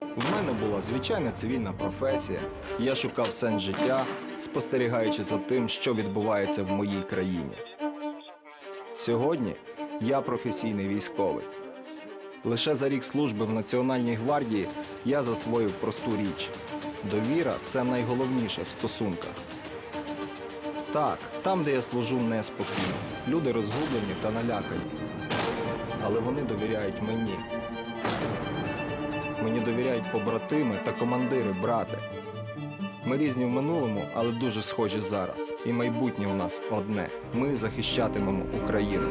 В мене була звичайна цивільна професія. Я шукав сенс життя, спостерігаючи за тим, що відбувається в моїй країні. Сьогодні я професійний військовий. Лише за рік служби в Національній гвардії я засвоїв просту річ: довіра це найголовніше в стосунках. Так, там, де я служу, неспокійно. Люди розгублені та налякані. Але вони довіряють мені. Мені довіряють побратими та командири, брати. Ми різні в минулому, але дуже схожі зараз. І майбутнє у нас одне. Ми захищатимемо Україну.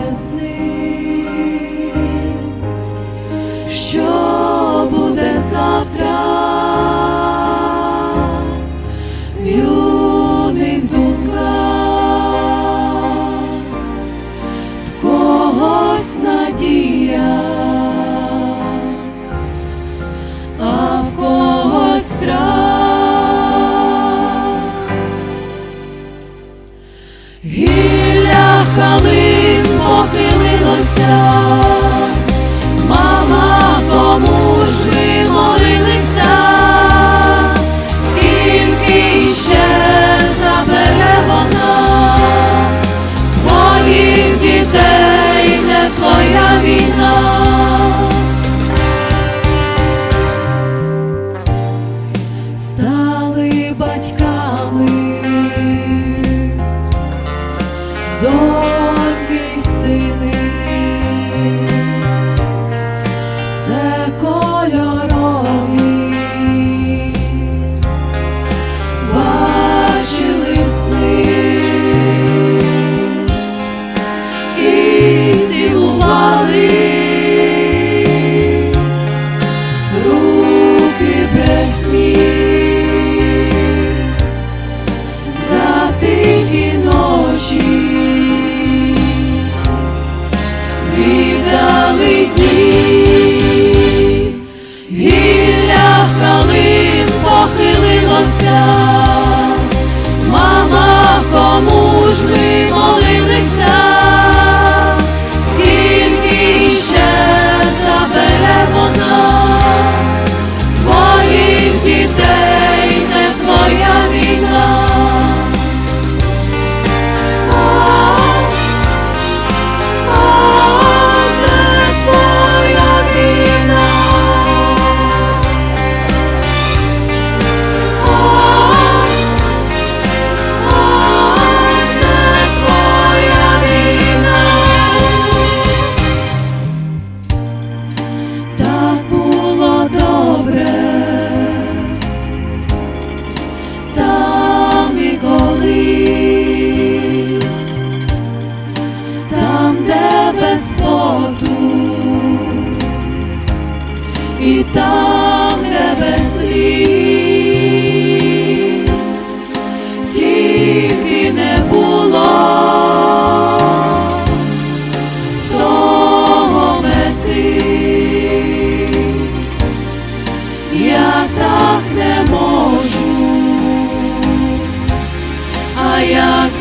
Destiny. within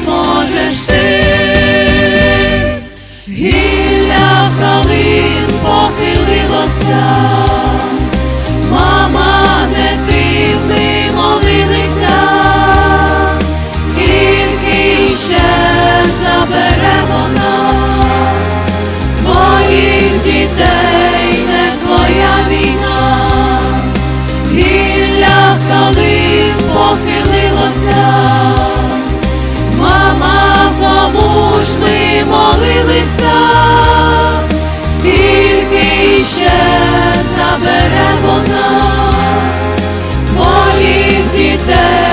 зможеш ти? Вона твоїх дітей.